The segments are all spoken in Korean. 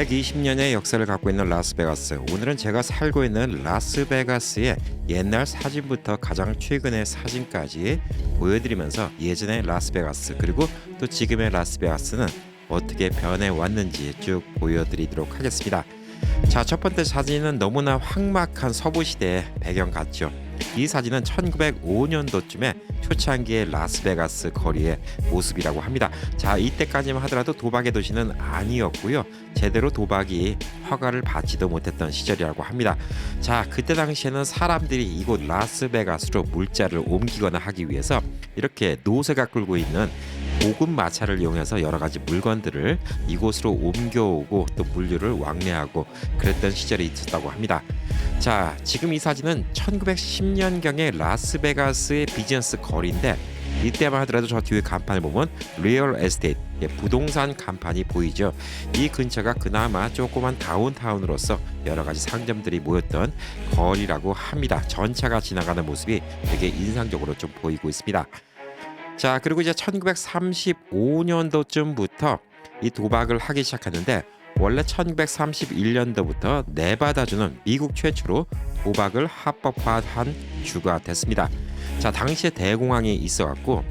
120년의 역사를 갖고 있는 라스베가스. 오늘은 제가 살고 있는 라스베가스의 옛날 사진부터 가장 최근의 사진까지 보여드리면서 예전의 라스베가스 그리고 또 지금의 라스베가스는 어떻게 변해 왔는지 쭉 보여드리도록 하겠습니다. 자, 첫 번째 사진은 너무나 황막한 서부 시대의 배경 같죠. 이 사진은 1905년도쯤에 초창기의 라스베가스 거리의 모습이라고 합니다. 자, 이때까지만 하더라도 도박의 도시는 아니었고요. 제대로 도박이 허가를 받지도 못했던 시절이라고 합니다. 자, 그때 당시에는 사람들이 이곳 라스베가스로 물자를 옮기거나 하기 위해서 이렇게 노새가 끌고 있는 고급 마차를 이용해서 여러 가지 물건들을 이곳으로 옮겨오고 또 물류를 왕래하고 그랬던 시절이 있었다고 합니다. 자, 지금 이 사진은 1910년경의 라스베가스의 비즈니스 거리인데 이때만 하더라도 저 뒤에 간판을 보면 리얼 에스테이트 예, 부동산 간판이 보이죠. 이 근처가 그나마 조그만 다운타운으로서 여러 가지 상점들이 모였던 거리라고 합니다. 전차가 지나가는 모습이 되게 인상적으로 좀 보이고 있습니다. 자 그리고 이제 1935년도쯤부터 이 도박을 하기 시작했는데 원래 1931년도부터 네바다주는 미국 최초로 도박을 합법화한 주가 됐습니다. 자 당시에 대공황이 있어갖고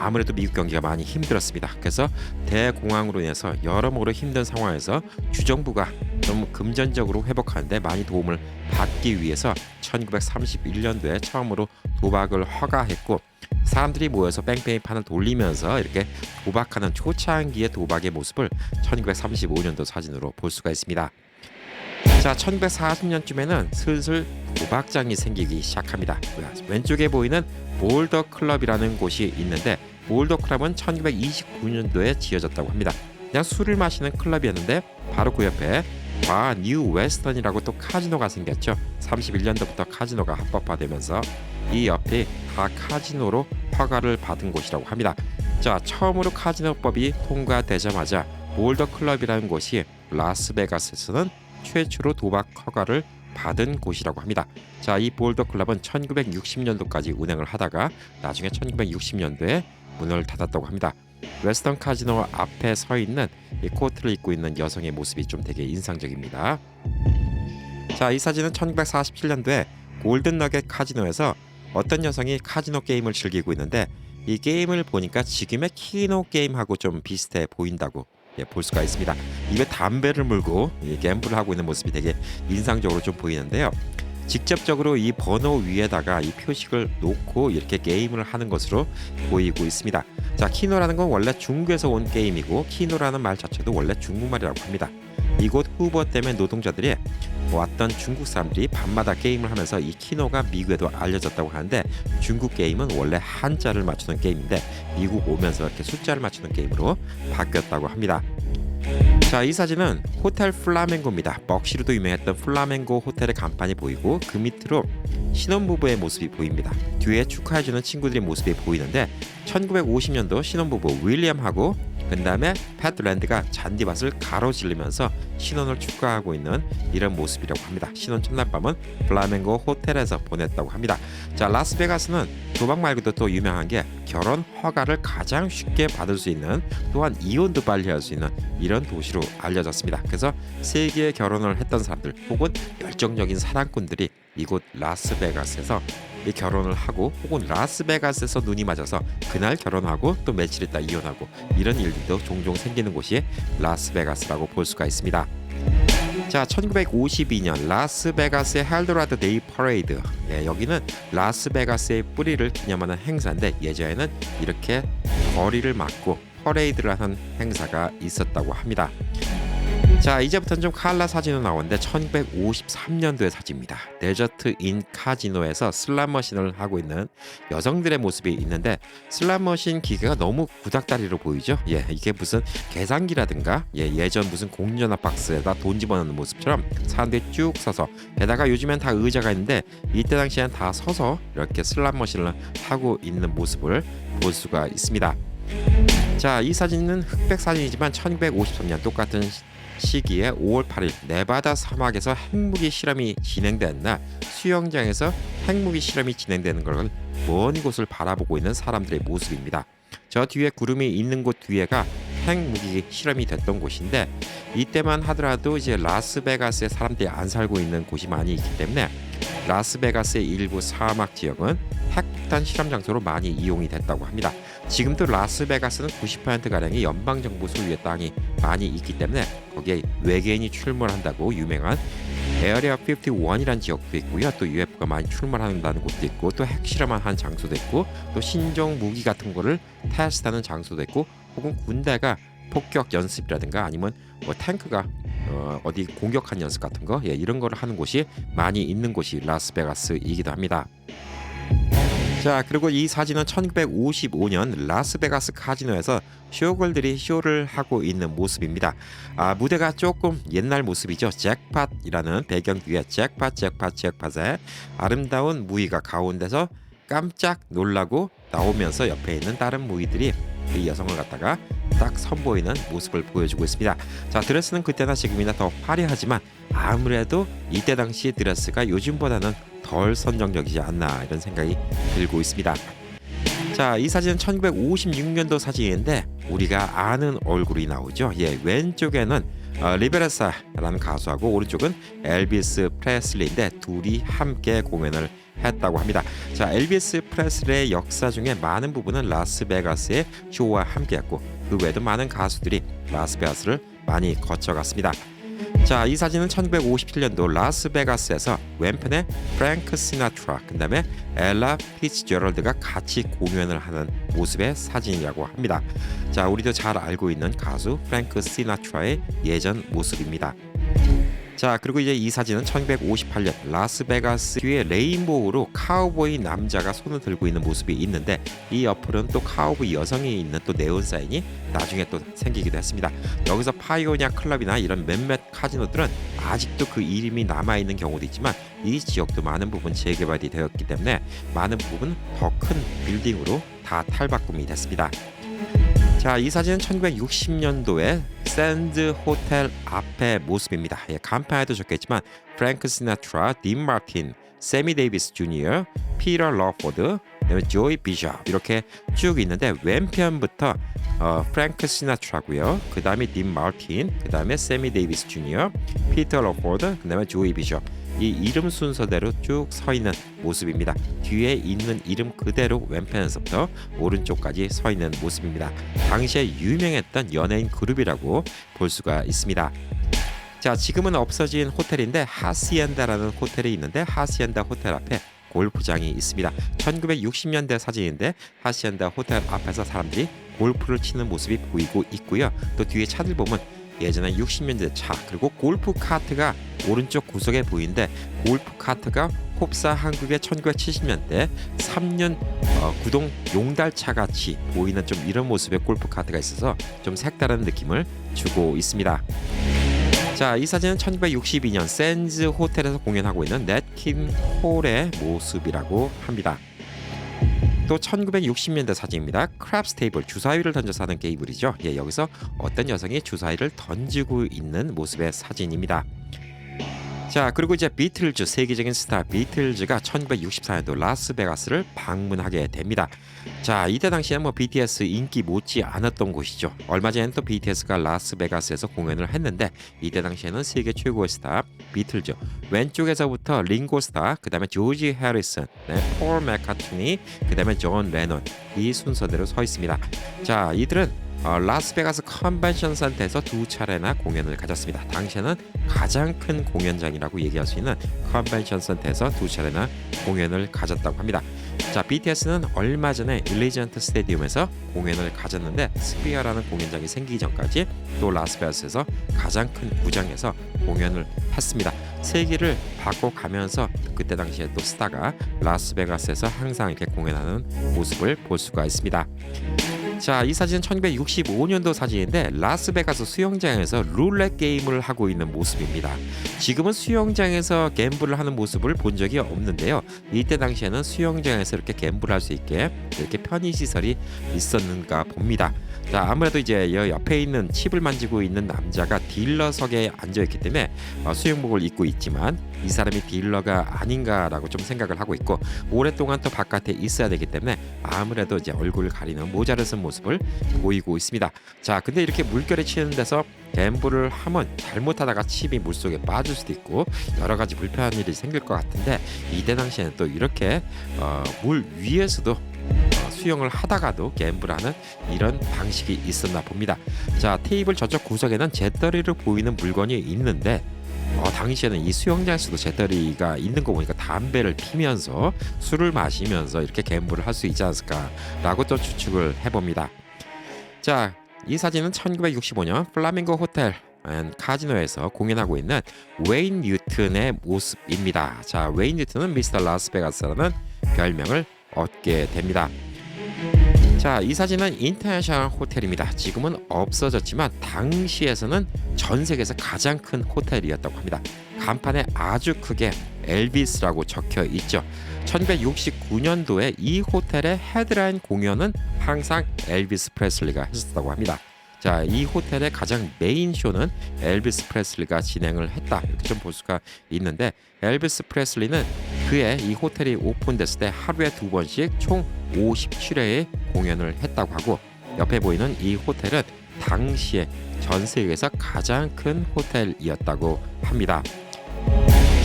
아무래도 미국 경기가 많이 힘들었습니다. 그래서 대공황으로 인해서 여러모로 힘든 상황에서 주정부가 좀 금전적으로 회복하는데 많이 도움을 받기 위해서 1931년도에 처음으로 도박을 허가했고 사람들이 모여서 뺑뺑이 판을 돌리면서 이렇게 도박하는 초창기의 도박의 모습을 1935년도 사진으로 볼 수가 있습니다. 자, 1940년쯤에는 슬슬 도박장이 생기기 시작합니다. 왼쪽에 보이는 볼더 클럽이라는 곳이 있는데 볼더 클럽은 1929년도에 지어졌다고 합니다. 그냥 술을 마시는 클럽이었는데 바로 그 옆에 바 뉴 웨스턴이라고 또 카지노가 생겼죠. 31년도부터 카지노가 합법화되면서 이 옆이 다 카지노로 허가를 받은 곳이라고 합니다. 자, 처음으로 카지노법이 통과되자마자 볼더 클럽이라는 곳이 라스베가스에서는 최초로 도박 허가를 받은 곳이라고 합니다. 자, 이 볼더 클럽은 1960년도까지 운행을 하다가 나중에 1960년도에 문을 닫았다고 합니다. 웨스턴 카지노 앞에 서 있는 이 코트를 입고 있는 여성의 모습이 좀 되게 인상적입니다. 자, 이 사진은 1947년도에 골든 너겟 카지노에서 어떤 여성이 카지노 게임을 즐기고 있는데 이 게임을 보니까 지금의 키노 게임하고 좀 비슷해 보인다고 예, 볼 수가 있습니다. 입에 담배를 물고 예, 갬블을 하고 있는 모습이 되게 인상적으로 좀 보이는데요. 직접적으로 이 번호 위에다가 이 표식을 놓고 이렇게 게임을 하는 것으로 보이고 있습니다. 자, 키노라는 건 원래 중국에서 온 게임이고 키노라는 말 자체도 원래 중국말이라고 합니다. 이곳 후보 때문에 노동자들이 왔던 중국 사람들이 밤마다 게임을 하면서 이 키노가 미국에도 알려졌다고 하는데 중국 게임은 원래 한자를 맞추는 게임인데 미국 오면서 이렇게 숫자를 맞추는 게임으로 바뀌었다고 합니다. 자, 이 사진은 호텔 플라멩고입니다. 먹시로도 유명했던 플라멩고 호텔의 간판이 보이고 그 밑으로 신혼부부의 모습이 보입니다. 뒤에 축하해주는 친구들의 모습이 보이는데 1950년도 신혼부부 윌리엄하고 그 다음에 패트랜드가 잔디밭을 가로질르면서 신혼을 축하하고 있는 이런 모습이라고 합니다. 신혼 첫날 밤은 플라멩고 호텔에서 보냈다고 합니다. 자 라스베가스는 도박 말고도 또 유명한 게 결혼 허가를 가장 쉽게 받을 수 있는 또한 이혼도 빨리 할 수 있는 이런 도시로 알려졌습니다. 그래서 세계에 결혼을 했던 사람들 혹은 열정적인 사랑꾼들이 이곳 라스베가스에서 이 결혼을 하고 혹은 라스베가스에서 눈이 맞아서 그날 결혼하고 또 며칠 있다 이혼하고 이런 일들도 종종 생기는 곳이 라스베가스라고 볼 수가 있습니다. 자, 1952년 라스베가스의 헬도라드 데이 퍼레이드. 예, 여기는 라스베가스의 뿌리를 기념하는 행사인데 예전에는 이렇게 거리를 막고 퍼레이드를 하는 행사가 있었다고 합니다. 자 이제부터는 좀 칼라 사진으로 나오는데 1953년도의 사진입니다. 데저트 인 카지노에서 슬람머신을 하고 있는 여성들의 모습이 있는데 슬람머신 기계가 너무 구닥다리로 보이죠? 예, 이게 무슨 계산기라든가 예, 예전 무슨 공전화 박스에다 돈 집어넣는 모습처럼 사람들이 쭉 서서 게다가 요즘엔 다 의자가 있는데 이때 당시엔 다 서서 이렇게 슬람머신을 하고 있는 모습을 볼 수가 있습니다. 자, 이 사진은 흑백 사진이지만 1953년 똑같은 시기에 5월 8일 네바다 사막에서 핵무기 실험이 진행된 날 수영장에서 핵무기 실험이 진행되는 걸 먼 곳을 바라보고 있는 사람들의 모습입니다. 저 뒤에 구름이 있는 곳 뒤에가 핵 무기 실험이 됐던 곳인데 이때만 하더라도 이제 라스베가스에 사람들이 안 살고 있는 곳이 많이 있기 때문에 라스베가스의 일부 사막 지역은 핵폭탄 실험 장소로 많이 이용이 됐다고 합니다. 지금도 라스베가스는 90% 가량이 연방 정부 소유의 땅이 많이 있기 때문에 거기에 외계인이 출몰한다고 유명한 에어리어 51이라는 지역도 있고요. 또 UFO가 많이 출몰한다는 곳도 있고 또 핵실험을 한 장소도 있고 또 신종 무기 같은 거를 테스트하는 장소도 있고 혹은 군대가 폭격 연습이라든가 아니면 뭐 탱크가 어, 어디 공격한 연습 같은 거 예, 이런 거를 하는 곳이 많이 있는 곳이 라스베가스이기도 합니다. 자 그리고 이 사진은 1955년 라스베가스 카지노에서 쇼걸들이 쇼를 하고 있는 모습입니다. 아 무대가 조금 옛날 모습이죠. 잭팟이라는 배경 뒤에 잭팟 잭팟 잭팟의 아름다운 무희가 가운데서 깜짝 놀라고 나오면서 옆에 있는 다른 무희들이 이 여성을 갖다가 딱 선보이는 모습을 보여주고 있습니다. 자 드레스는 그때나 지금이나 더 화려하지만 아무래도 이때 당시 드레스가 요즘보다는 덜 선정적이지 않나 이런 생각이 들고 있습니다. 자, 이 사진은 1956년도 사진인데 우리가 아는 얼굴이 나오죠. 예, 왼쪽에는 어, 리베레사라는 가수하고 오른쪽은 엘비스 프레슬리인데 둘이 함께 공연을 했다고 합니다. 자, 엘비스 프레슬리의 역사 중에 많은 부분은 라스베가스의 쇼와 함께했고 그 외에도 많은 가수들이 라스베가스를 많이 거쳐갔습니다. 자, 이 사진은 1957년도 라스베가스에서 왼편에 프랭크 시나트라, 그 다음에 엘라 피츠제럴드가 같이 공연을 하는 모습의 사진이라고 합니다. 자, 우리도 잘 알고 있는 가수 프랭크 시나트라의 예전 모습입니다. 자 그리고 이제 이 사진은 1958년 라스베가스 뒤에 레인보우로 카우보이 남자가 손을 들고 있는 모습이 있는데 이 옆으로는 또 카우보이 여성이 있는 또 네온 사인이 나중에 또 생기기도 했습니다. 여기서 파이오니아 클럽이나 이런 몇몇 카지노들은 아직도 그 이름이 남아 있는 경우도 있지만 이 지역도 많은 부분 재개발이 되었기 때문에 많은 부분 더 큰 빌딩으로 다 탈바꿈이 됐습니다. 자, 이 사진은 1960년도에 샌드 호텔 앞의 모습입니다. 예, 간판에도 적혀있지만 프랭크 시나트라, 딘 마틴, 세미 데이비스 주니어, 피터 러포드, 그다음에 조이 비숍 이렇게 쭉 있는데 왼편부터 어, 프랭크 시나트라고요. 그 다음에 딘 마틴, 그 다음에 세미 데이비스 주니어, 피터 러포드, 그 다음에 조이 비숍 이 이름 순서대로 쭉 서 있는 모습입니다. 뒤에 있는 이름 그대로 왼편에서부터 오른쪽까지 서 있는 모습입니다. 당시에 유명했던 연예인 그룹이라고 볼 수가 있습니다. 자, 지금은 없어진 호텔인데 하시엔다라는 호텔이 있는데 하시엔다 호텔 앞에 골프장이 있습니다. 1960년대 사진인데 하시엔다 호텔 앞에서 사람들이 골프를 치는 모습이 보이고 있고요. 또 뒤에 차들 보면 예전에 60년대 차 그리고 골프 카트가 오른쪽 구석에 보이는데 골프 카트가 홉사 한국의 1970년대 3년 어, 구동 용달차 같이 보이는 좀 이런 모습의 골프 카트가 있어서 좀 색다른 느낌을 주고 있습니다. 자, 이 사진은 1962년 샌즈 호텔에서 공연하고 있는 넷킨 홀의 모습이라고 합니다. 또 1960년대 사진입니다. 크랩스 테이블 주사위를 던져서 하는 게임이죠. 예, 여기서 어떤 여성이 주사위를 던지고 있는 모습의 사진입니다. 자 그리고 이제 비틀즈 세계적인 스타 비틀즈가 1964년도 라스베가스를 방문하게 됩니다. 자 이때 당시에는 뭐 BTS 인기 못지 않았던 곳이죠. 얼마 전에 또 BTS가 라스베가스에서 공연을 했는데 이때 당시에는 세계 최고의 스타 비틀즈 왼쪽에서부터 링고 스타 그다음에 조지 해리슨, 네, 폴 맥카트니 그다음에 존 레논 이 순서대로 서 있습니다. 자 이들은 어, 라스베가스 컨벤션 센터에서 두 차례나 공연을 가졌습니다. 당시에는 가장 큰 공연장이라고 얘기할 수 있는 컨벤션 센터에서 두 차례나 공연을 가졌다고 합니다. 자, BTS는 얼마 전에 일리전트 스테디움에서 공연을 가졌는데 스피어라는 공연장이 생기기 전까지 또 라스베가스에서 가장 큰 구장에서 공연을 했습니다. 세기를 바꿔가면서 그때 당시에 또 스타가 라스베가스에서 항상 이렇게 공연하는 모습을 볼 수가 있습니다. 자, 이 사진은 1965년도 사진인데 라스베가스 수영장에서 룰렛 게임을 하고 있는 모습입니다. 지금은 수영장에서 갬블을 하는 모습을 본 적이 없는데요. 이때 당시에는 수영장에서 이렇게 갬블할 수 있게 이렇게 편의 시설이 있었는가 봅니다. 자 아무래도 이제 여 옆에 있는 칩을 만지고 있는 남자가 딜러석에 앉아 있기 때문에 어, 수영복을 입고 있지만 이 사람이 딜러가 아닌가라고 좀 생각을 하고 있고 오랫동안 또 바깥에 있어야 되기 때문에 아무래도 이제 얼굴을 가리는 모자를 쓴 모습을 보이고 있습니다. 자 근데 이렇게 물결에 치는 데서 갬블을 하면 잘못하다가 칩이 물속에 빠질 수도 있고 여러 가지 불편한 일이 생길 것 같은데 이때 당시에는 또 이렇게 어, 물 위에서도 어, 수영을 하다가도 갬블하는 이런 방식이 있었나 봅니다. 자 테이블 저쪽 구석에는 재떨이를 보이는 물건이 있는데 어, 당시에는 이 수영장에서도 재떨이가 있는 거 보니까 담배를 피면서 술을 마시면서 이렇게 갬블을 할 수 있지 않을까라고 또 추측을 해봅니다. 자, 이 사진은 1965년 플라밍고 호텔 앤 카지노에서 공연하고 있는 웨인 뉴튼의 모습입니다. 자, 웨인 뉴튼은 미스터 라스베가스라는 별명을 얻게 됩니다. 자, 이 사진은 인터내셔널 호텔입니다. 지금은 없어졌지만 당시에서는 전 세계에서 가장 큰 호텔이었다고 합니다. 간판에 아주 크게 엘비스라고 적혀 있죠. 1969년도에 이 호텔의 헤드라인 공연은 항상 엘비스 프레슬리가 했었다고 합니다. 자, 이 호텔의 가장 메인 쇼는 엘비스 프레슬리가 진행을 했다. 이렇게 좀 볼 수가 있는데 엘비스 프레슬리는 그의 이 호텔이 오픈됐을 때 하루에 두 번씩 총 57회의 공연을 했다고 하고 옆에 보이는 이 호텔은 당시에 전 세계에서 가장 큰 호텔이었다고 합니다.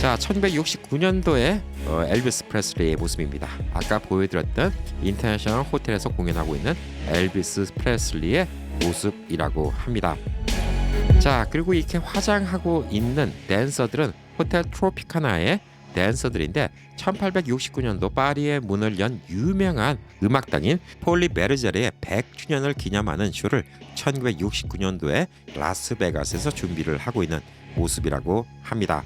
자, 1969년도에 어, 엘비스 프레슬리의 모습입니다. 아까 보여드렸던 인터내셔널 호텔에서 공연하고 있는 엘비스 프레슬리의 모습이라고 합니다. 자, 그리고 이렇게 화장하고 있는 댄서들은 호텔 트로피카나의 댄서들인데 1869년도 파리의 문을 연 유명한 음악당인 폴리 베르제르의 100주년을 기념하는 쇼를 1969년도에 라스베가스에서 준비를 하고 있는 모습이라고 합니다.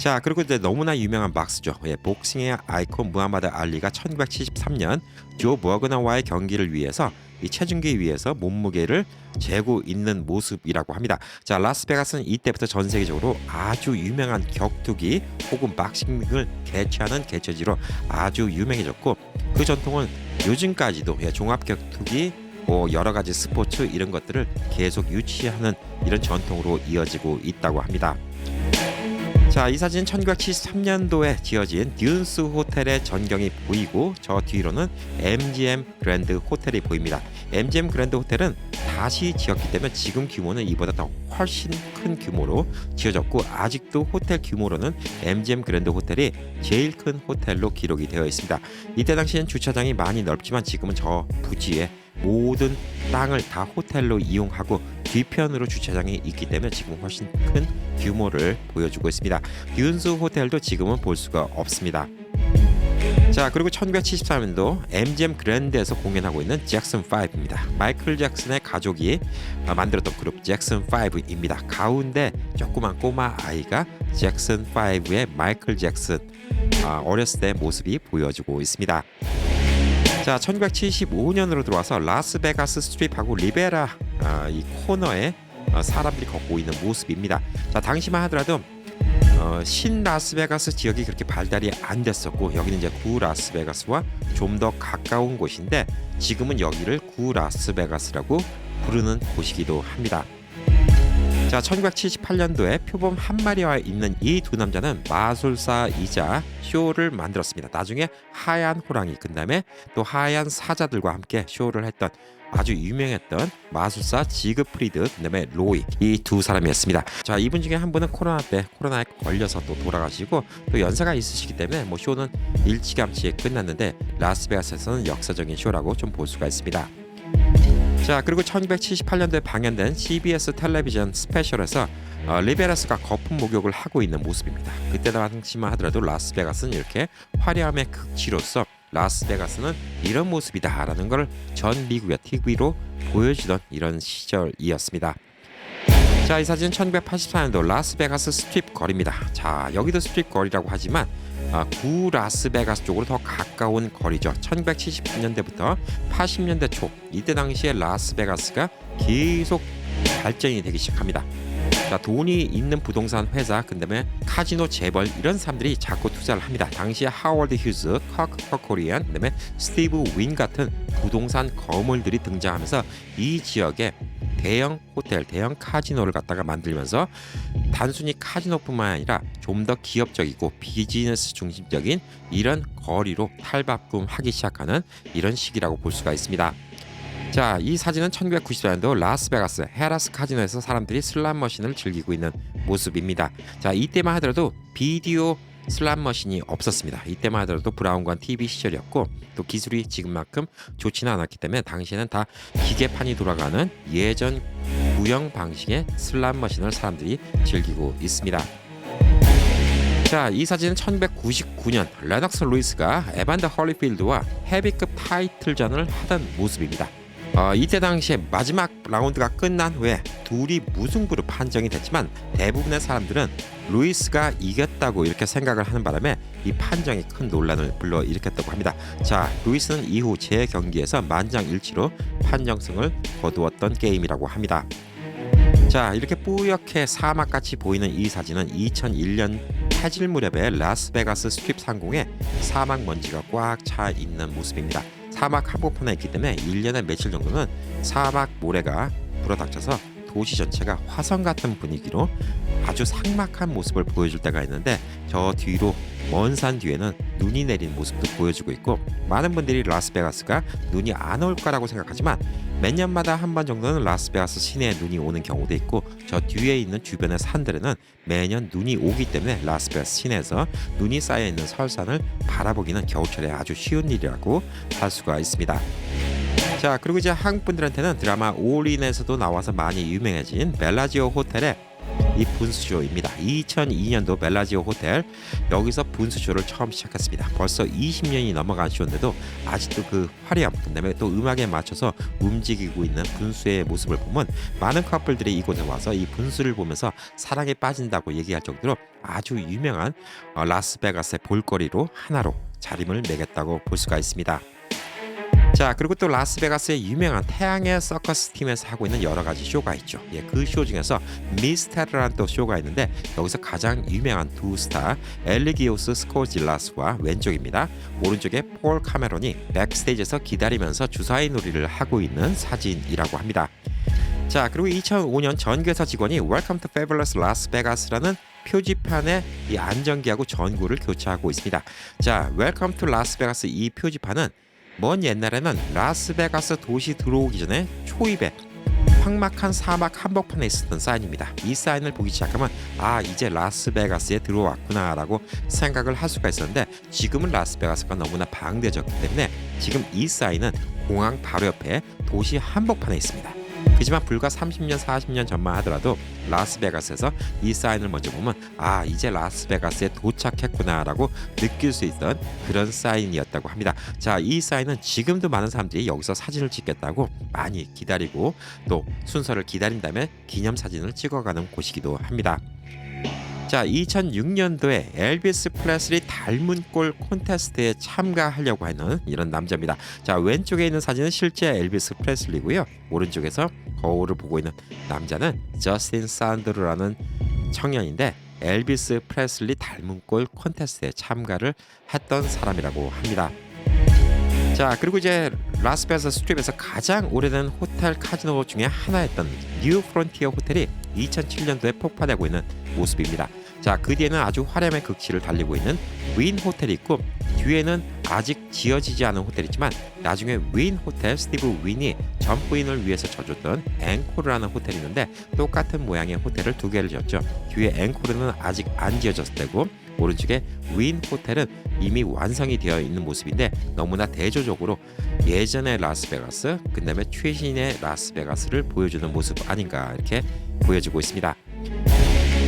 자 그리고 이제 너무나 유명한 박스죠. 예, 복싱의 아이콘 무하마드 알리가 1973년 조 버그너와의 경기를 위해서 이 체중계 위에서 몸무게를 재고 있는 모습이라고 합니다. 자 라스베가스는 이때부터 전 세계적으로 아주 유명한 격투기 혹은 박싱을 개최하는 개최지로 아주 유명해졌고 그 전통은 요즘까지도 예, 종합 격투기 뭐 여러 가지 스포츠 이런 것들을 계속 유치하는 이런 전통으로 이어지고 있다고 합니다. 자, 이 사진 1973년도에 지어진 듀스 호텔의 전경이 보이고 저 뒤로는 MGM 그랜드 호텔이 보입니다. MGM 그랜드 호텔은 다시 지었기 때문에 지금 규모는 이보다 더 훨씬 큰 규모로 지어졌고 아직도 호텔 규모로는 MGM 그랜드 호텔이 제일 큰 호텔로 기록이 되어 있습니다. 이때 당시엔 주차장이 많이 넓지만 지금은 저 부지에 모든 땅을 다 호텔로 이용하고 뒤편으로 주차장이 있기 때문에 지금 훨씬 큰 규모를 보여주고 있습니다. 듀스 호텔도 지금은 볼 수가 없습니다. 자 그리고 1973년도 MGM 그랜드에서 공연하고 있는 잭슨 5입니다. 마이클 잭슨의 가족이 아, 만들었던 그룹 잭슨 5입니다. 가운데 조그만 꼬마 아이가 잭슨 5의 마이클 잭슨 아, 어렸을 때 모습이 보여지고 있습니다. 자, 1975년으로 들어와서 라스베가스 스트립하고 리베라 아, 이 코너에 어, 사람들이 걷고 있는 모습입니다. 자, 당시만 하더라도 어, 신 라스베가스 지역이 그렇게 발달이 안 됐었고 여기는 이제 구 라스베가스와 좀 더 가까운 곳인데 지금은 여기를 구 라스베가스라고 부르는 곳이기도 합니다. 자, 1978년도에 표범 한 마리와 있는 이 두 남자는 마술사이자 쇼를 만들었습니다. 나중에 하얀 호랑이, 그 다음에 또 하얀 사자들과 함께 쇼를 했던 아주 유명했던 마술사 지그 프리드, 그 다음에 로이 이 두 사람이었습니다. 자, 이분 중에 한 분은 코로나 때 코로나에 걸려서 또 돌아가시고 또 연세가 있으시기 때문에 뭐 쇼는 일찌감치 끝났는데 라스베가스에서는 역사적인 쇼라고 좀 볼 수가 있습니다. 자 그리고 1978년도에 방영된 CBS 텔레비전 스페셜에서 어, 리베라스가 거품 목욕을 하고 있는 모습입니다. 그때 당시만 하더라도 라스베가스는 이렇게 화려함의 극치로서 라스베가스는 이런 모습이다라는 걸 전 미국의 TV로 보여주던 이런 시절이었습니다. 자, 이 사진은 1984년도 라스베가스 스트립 거리입니다. 자, 여기도 스트립 거리라고 하지만 아, 구 라스베가스 쪽으로 더 가까운 거리죠. 1970년대부터 80년대 초 이때 당시에 라스베가스가 계속 발전이 되기 시작합니다. 자 돈이 있는 부동산 회사 그다음에 카지노 재벌 이런 사람들이 자꾸 투자를 합니다. 당시에 하워드 휴즈, 커크 퍼코리안, 그다음에 스티브 윈 같은 부동산 거물들이 등장하면서 이 지역에 대형 호텔, 대형 카지노를 갖다가 만들면서 단순히 카지노뿐만 아니라 좀 더 기업적이고 비즈니스 중심적인 이런 거리로 탈바꿈하기 시작하는 이런 시기라고 볼 수가 있습니다. 자, 이 사진은 1994년도 라스베가스 헤라스 카지노에서 사람들이 슬람 머신을 즐기고 있는 모습입니다. 자, 이때만 하더라도 비디오 슬람 머신이 없었습니다. 이때만 하더라도 브라운관 TV 시절이었고 또 기술이 지금만큼 좋지는 않았기 때문에 당시에는 다 기계판이 돌아가는 예전 구형 방식의 슬람 머신을 사람들이 즐기고 있습니다. 자, 이 사진은 1999년 레녹스 루이스가 에반더 헐리필드와 헤비급 타이틀전을 하던 모습입니다. 어, 이때 당시에 마지막 라운드가 끝난 후에 둘이 무승부로 판정이 됐지만 대부분의 사람들은 루이스가 이겼다고 이렇게 생각을 하는 바람에 이 판정이 큰 논란을 불러일으켰다고 합니다. 자, 루이스는 이후 제 경기에서 만장일치로 판정승을 거두었던 게임이라고 합니다. 자, 이렇게 뿌옇게 사막같이 보이는 이 사진은 2001년 해질 무렵에 라스베가스 스트립 상공에 사막 먼지가 꽉 차 있는 모습입니다. 사막 한복판에 있기 때문에 1년에 며칠 정도는 사막 모래가 불어닥쳐서 도시 전체가 화성 같은 분위기로 아주 삭막한 모습을 보여줄 때가 있는데 저 뒤로 먼 산 뒤에는 눈이 내린 모습도 보여주고 있고 많은 분들이 라스베가스가 눈이 안 올 거라고 생각하지만 몇 년마다 한 번 정도는 라스베가스 시내에 눈이 오는 경우도 있고 저 뒤에 있는 주변의 산들에는 매년 눈이 오기 때문에 라스베가스 시내에서 눈이 쌓여 있는 설산을 바라보기는 겨울철에 아주 쉬운 일이라고 할 수가 있습니다. 자 그리고 이제 한국 분들한테는 드라마 올인에서도 나와서 많이 유명해진 벨라지오 호텔의 이 분수쇼입니다. 2002년도 벨라지오 호텔 여기서 분수쇼를 처음 시작했습니다. 벌써 20년이 넘어간 쇼인데도 아직도 그 화려함 그다음에 또 음악에 맞춰서 움직이고 있는 분수의 모습을 보면 많은 커플들이 이곳에 와서 이 분수를 보면서 사랑에 빠진다고 얘기할 정도로 아주 유명한 어, 라스베가스의 볼거리로 하나로 자림을 매겼다고 볼 수가 있습니다. 자 그리고 또 라스베가스의 유명한 태양의 서커스 팀에서 하고 있는 여러 가지 쇼가 있죠. 예, 그 쇼 중에서 미스테르라는 또 쇼가 있는데 여기서 가장 유명한 두 스타 엘리기오스 스코질라스와 왼쪽입니다. 오른쪽에 폴 카메론이 백스테이지에서 기다리면서 주사위 놀이를 하고 있는 사진이라고 합니다. 자 그리고 2005년 전교사 직원이 to Fabulous Las Vegas라는 표지판에 이 안전기하고 전구를 교체하고 있습니다. 자 Welcome to 이 표지판은 먼 옛날에는 라스베가스 도시 들어오기 전에 초입에 황막한 사막 한복판에 있었던 사인입니다. 이 사인을 보기 시작하면 아 이제 라스베가스에 들어왔구나라고 생각을 할 수가 있었는데 지금은 라스베가스가 너무나 방대해졌기 때문에 지금 이 사인은 공항 바로 옆에 도시 한복판에 있습니다. 그지만 불과 30년 40년 전만 하더라도 라스베가스에서 이 사인을 먼저 보면 아 이제 라스베가스에 도착했구나라고 느낄 수 있던 그런 사인이었다고 합니다. 자 이 사인은 지금도 많은 사람들이 여기서 사진을 찍겠다고 많이 기다리고 또 순서를 기다린 다음에 기념 사진을 찍어가는 곳이기도 합니다. 자, 2006년도에 엘비스 프레슬리 닮은 꼴 콘테스트에 참가하려고 하는 이런 남자입니다. 자, 왼쪽에 있는 사진은 실제 엘비스 프레슬리고요. 오른쪽에서 거울을 보고 있는 남자는 저스틴 산드로라는 청년인데 엘비스 프레슬리 닮은 꼴 콘테스트에 참가를 했던 사람이라고 합니다. 자 그리고 이제 라스베가스 스트립에서 가장 오래된 호텔 카지노 중에 하나였던 뉴 프론티어 호텔이 2007년도에 폭파되고 있는 모습입니다. 자 그 뒤에는 아주 화려함의 극치를 달리고 있는 윈 호텔이 있고 뒤에는 아직 지어지지 않은 호텔이지만 나중에 윈 호텔 스티브 윈이 전 부인을 위해서 져줬던 앵코르라는 호텔이 있는데 똑같은 모양의 호텔을 두 개를 지었죠. 뒤에 앵코르는 아직 안 지어졌을 때고 오른쪽에 윈 호텔은 이미 완성이 되어 있는 모습인데 너무나 대조적으로 예전의 라스베가스 그다음에 최신의 라스베가스를 보여주는 모습 아닌가 이렇게 보여지고 있습니다.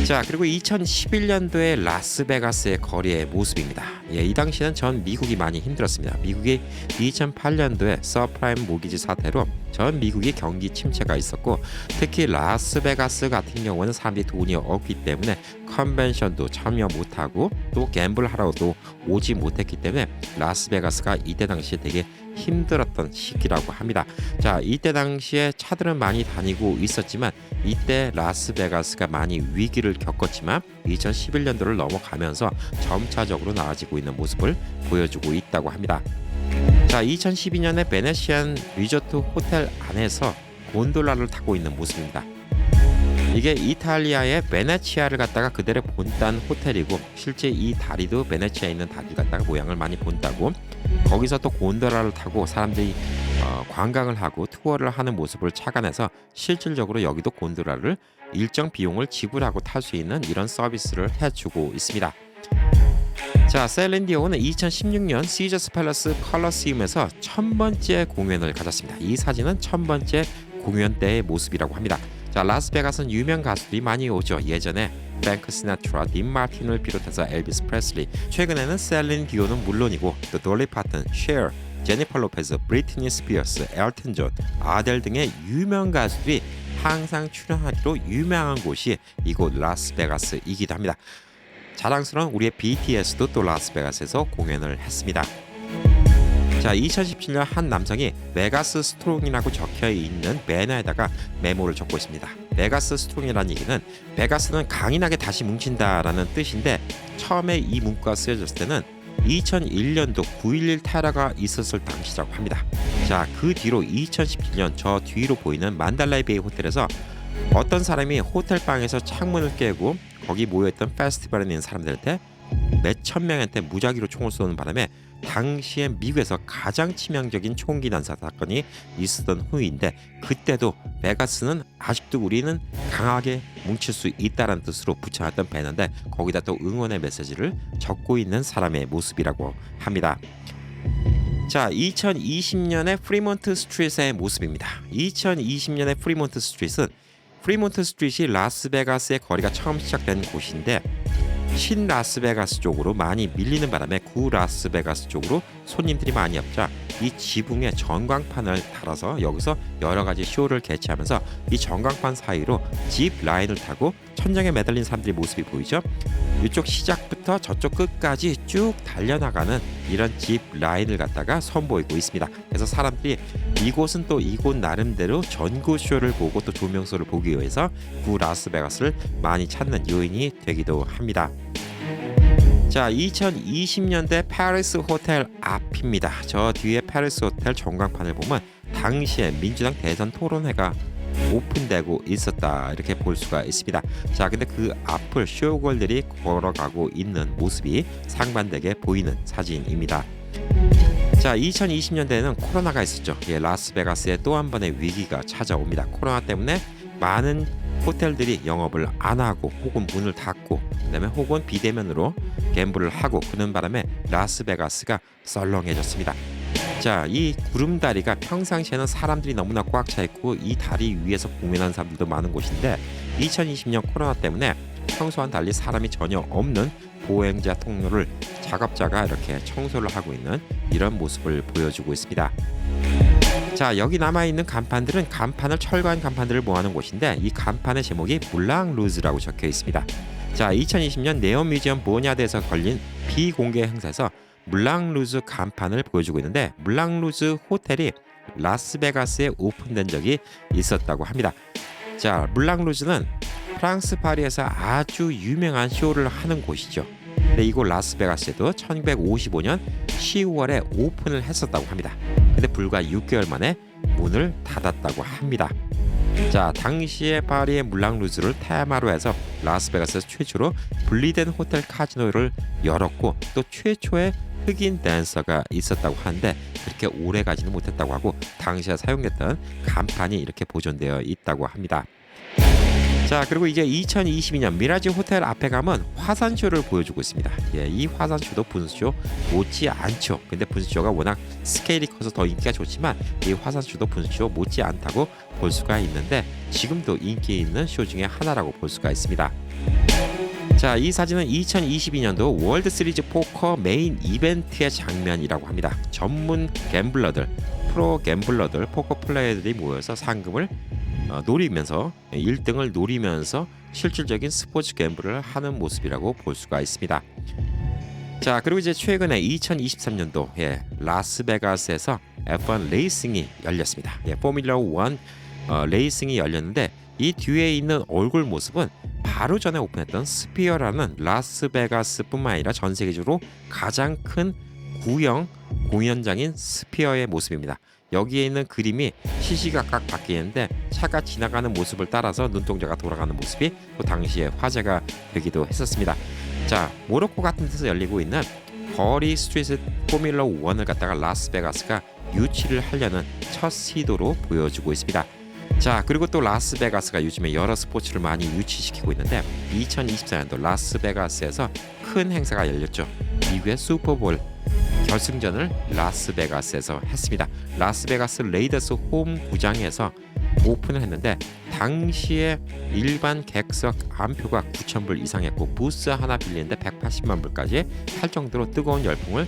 자 그리고 2011년도에 라스베가스의 거리의 모습입니다. 예, 이 당시는 전 미국이 많이 힘들었습니다. 미국이 2008년도에 서프라임 모기지 사태로 전 미국이 경기 침체가 있었고 특히 라스베가스 같은 경우는 사람들이 돈이 없기 때문에 컨벤션도 참여 못하고 또 갬블 하러도 오지 못했기 때문에 라스베가스가 이때 당시에 되게 힘들었던 시기라고 합니다. 자, 이때 당시에 차들은 많이 다니고 있었지만 이때 라스베가스가 많이 위기를 겪었지만 2011년도를 넘어가면서 점차적으로 나아지고 있는 모습을 보여주고 있다고 합니다. 자, 2012년에 베네시안 리조트 호텔 안에서 곤돌라를 타고 있는 모습입니다. 이게 이탈리아의 베네치아를 갖다가 그대로 본딴 호텔이고 실제 이 다리도 베네치아에 있는 다리 갖다가 모양을 많이 본다고 거기서 또 곤돌라를 타고 사람들이 어, 관광을 하고 투어를 하는 모습을 착안해서 실질적으로 여기도 곤돌라를 일정 비용을 지불하고 탈 수 있는 이런 서비스를 해주고 있습니다. 자, 셀린디오는 2016년 시저스 팰러스 컬러시움에서 천 번째 공연을 가졌습니다. 이 사진은 천 번째 공연 때의 모습이라고 합니다. 자, 라스베가스는 유명 가수들이 많이 오죠. 예전에 뱅크 시나트라, 딘 마틴을 비롯해서 엘비스 프레슬리, 최근에는 셀린 디오는 물론이고 또 돌리 파튼, 셰어, 제니퍼 로페즈, 브리트니 스피어스, 엘튼 존, 아델 등의 유명 가수들이 항상 출연하기로 유명한 곳이 이곳 라스베가스이기도 합니다. 자랑스러운 우리의 BTS도 또 라스베가스에서 공연을 했습니다. 자, 2017년 한 남성이 메가스 스트롱이라고 적혀 있는 배너에다가 메모를 적고 있습니다. 메가스 스트롱이라는 얘기는 베가스는 강인하게 다시 뭉친다라는 뜻인데 처음에 이 문구가 쓰여졌을 때는 2001년도 9.11 테러가 있었을 당시라고 합니다. 자, 그 뒤로 2017년 저 뒤로 보이는 만달라이 베이 호텔에서 어떤 사람이 호텔 방에서 창문을 깨고 거기 모여있던 페스티벌에 있는 사람들한테 몇 천 명한테 무작위로 총을 쏘는 바람에 당시에 미국에서 가장 치명적인 총기 난사 사건이 있었던 후인데 그때도 베가스는 아직도 우리는 강하게 뭉칠 수 있다는 뜻으로 붙여놨던 배너인데 거기다 또 응원의 메시지를 적고 있는 사람의 모습이라고 합니다. 자, 2020년의 프리몬트 스트릿의 모습입니다. 2020년의 프리몬트 스트릿은 프리몬트 스트릿이 라스베가스의 거리가 처음 시작된 곳인데 신 라스베가스 쪽으로 많이 밀리는 바람에 구 라스베가스 쪽으로 손님들이 많이 없자 이 지붕에 전광판을 달아서 여기서 여러 가지 쇼를 개최하면서 이 전광판 사이로 집 라인을 타고 천장에 매달린 사람들의 모습이 보이죠. 이쪽 시작부터 저쪽 끝까지 쭉 달려나가는 이런 집 라인을 갖다가 선보이고 있습니다. 그래서 사람들이 이곳은 또 이곳 나름대로 전구 쇼를 보고 또 조명소를 보기 위해서 구 라스베가스를 많이 찾는 요인이 되기도 합니다. 자, 2020년대 파리스 호텔 앞입니다. 저 뒤에 파리스 호텔 전광판을 보면 당시에 민주당 대선 토론회가 오픈되고 있었다 이렇게 볼 수가 있습니다. 자, 근데 그 앞을 쇼걸들이 걸어가고 있는 모습이 상반되게 보이는 사진입니다. 자, 2020년대에는 코로나가 있었죠. 예, 라스베가스에 또 한 번의 위기가 찾아옵니다. 코로나 때문에 많은 호텔들이 영업을 안 하고 혹은 문을 닫고 그다음에 혹은 비대면으로 갬블을 하고 그는 바람에 라스베가스가 썰렁해졌습니다. 자, 이 구름다리가 평상시에는 사람들이 너무나 꽉 차 있고 이 다리 위에서 공연하는 사람들도 많은 곳인데 2020년 코로나 때문에 평소와는 달리 사람이 전혀 없는 보행자 통로를 작업자가 이렇게 청소를 하고 있는 이런 모습을 보여주고 있습니다. 자 여기 남아있는 간판들은 간판을 철거한 간판들을 모아놓은 곳인데 이 간판의 제목이 물랑 루즈라고 적혀 있습니다. 자 2020년 네온 뮤지엄 보냐드에서 걸린 비공개 행사에서 물랑 루즈 간판을 보여주고 있는데 물랑 루즈 호텔이 라스베가스에 오픈된 적이 있었다고 합니다. 자 물랑 루즈는 프랑스 파리에서 아주 유명한 쇼를 하는 곳이죠. 근데 이곳 라스베가스에도 1955년 10월에 오픈을 했었다고 합니다. 근데 불과 6개월 만에 문을 닫았다고 합니다. 자, 당시에 파리의 물랑 루즈를 테마로 해서 라스베가스에서 최초로 분리된 호텔 카지노를 열었고 또 최초의 흑인 댄서가 있었다고 하는데 그렇게 오래 가지는 못했다고 하고 당시에 사용됐던 간판이 이렇게 보존되어 있다고 합니다. 자 그리고 이제 2022년 미라지 호텔 앞에 가면 화산쇼를 보여주고 있습니다. 예, 이 화산쇼도 분수쇼 못지 않죠. 근데 분수쇼가 워낙 스케일이 커서 더 인기가 좋지만 이 화산쇼도 분수쇼 못지 않다고 볼 수가 있는데 지금도 인기 있는 쇼 중에 하나라고 볼 수가 있습니다. 자, 이 사진은 2022년도 월드 시리즈 포커 메인 이벤트의 장면이라고 합니다. 전문 갬블러들, 프로 갬블러들, 포커 플레이어들이 모여서 상금을 어, 노리면서 1등을 노리면서 실질적인 스포츠 갬블을 하는 모습이라고 볼 수가 있습니다. 자 그리고 이제 최근에 2023년도 예, 라스베가스에서 F1 레이싱이 열렸습니다. 예, 포뮬러 1 어, 레이싱이 열렸는데 이 뒤에 있는 얼굴 모습은 바로 전에 오픈했던 스피어라는 라스베가스뿐만 아니라 전 세계적으로 가장 큰 구형 공연장인 스피어의 모습입니다. 여기에 있는 그림이 시시각각 바뀌는데 차가 지나가는 모습을 따라서 눈동자가 돌아가는 모습이 또 당시에 화제가 되기도 했었습니다. 자 모로코 같은 데서 열리고 있는 거리 스트리트 포뮬러 1을 갖다가 라스베가스가 유치를 하려는 첫 시도로 보여주고 있습니다. 자 그리고 또 라스베가스가 요즘에 여러 스포츠를 많이 유치시키고 있는데 2024년도 라스베가스에서 큰 행사가 열렸죠. 미국의 슈퍼볼 결승전을 라스베가스에서 했습니다. 라스베가스 레이더스 홈 구장에서 오픈을 했는데 당시에 일반 객석 안표가 9,000불 이상했고 부스 하나 빌리는데 180만 불까지 할 정도로 뜨거운 열풍을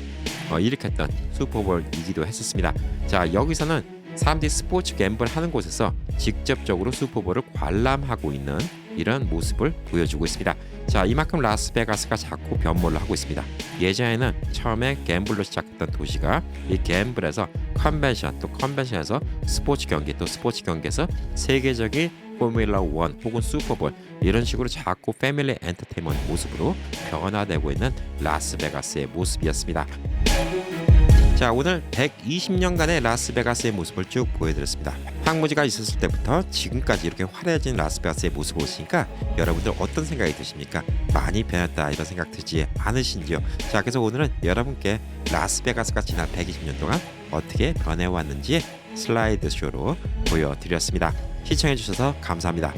어, 일으켰던 슈퍼볼이기도 했었습니다. 자 여기서는 사람들이 스포츠 갬블 하는 곳에서 직접적으로 슈퍼볼을 관람하고 있는 이런 모습을 보여주고 있습니다. 자 이만큼 라스베가스가 자꾸 변모를 하고 있습니다. 예전에는 처음에 갬블로 시작했던 도시가 이 갬블에서 컨벤션 또 컨벤션에서 스포츠 경기 또 스포츠 경기에서 세계적인 포뮬러 1 혹은 슈퍼볼 이런 식으로 자꾸 패밀리 엔터테인먼트 모습으로 변화되고 있는 라스베가스의 모습이었습니다. 자 오늘 120년간의 라스베가스의 모습을 쭉 보여드렸습니다. 황무지가 있었을 때부터 지금까지 이렇게 화려해진 라스베가스의 모습을 보시니까 여러분들 어떤 생각이 드십니까? 많이 변했다 이런 생각 들지 않으신지요? 자 그래서 오늘은 여러분께 라스베가스가 지난 120년 동안 어떻게 변해왔는지 슬라이드 쇼로 보여드렸습니다. 시청해주셔서 감사합니다.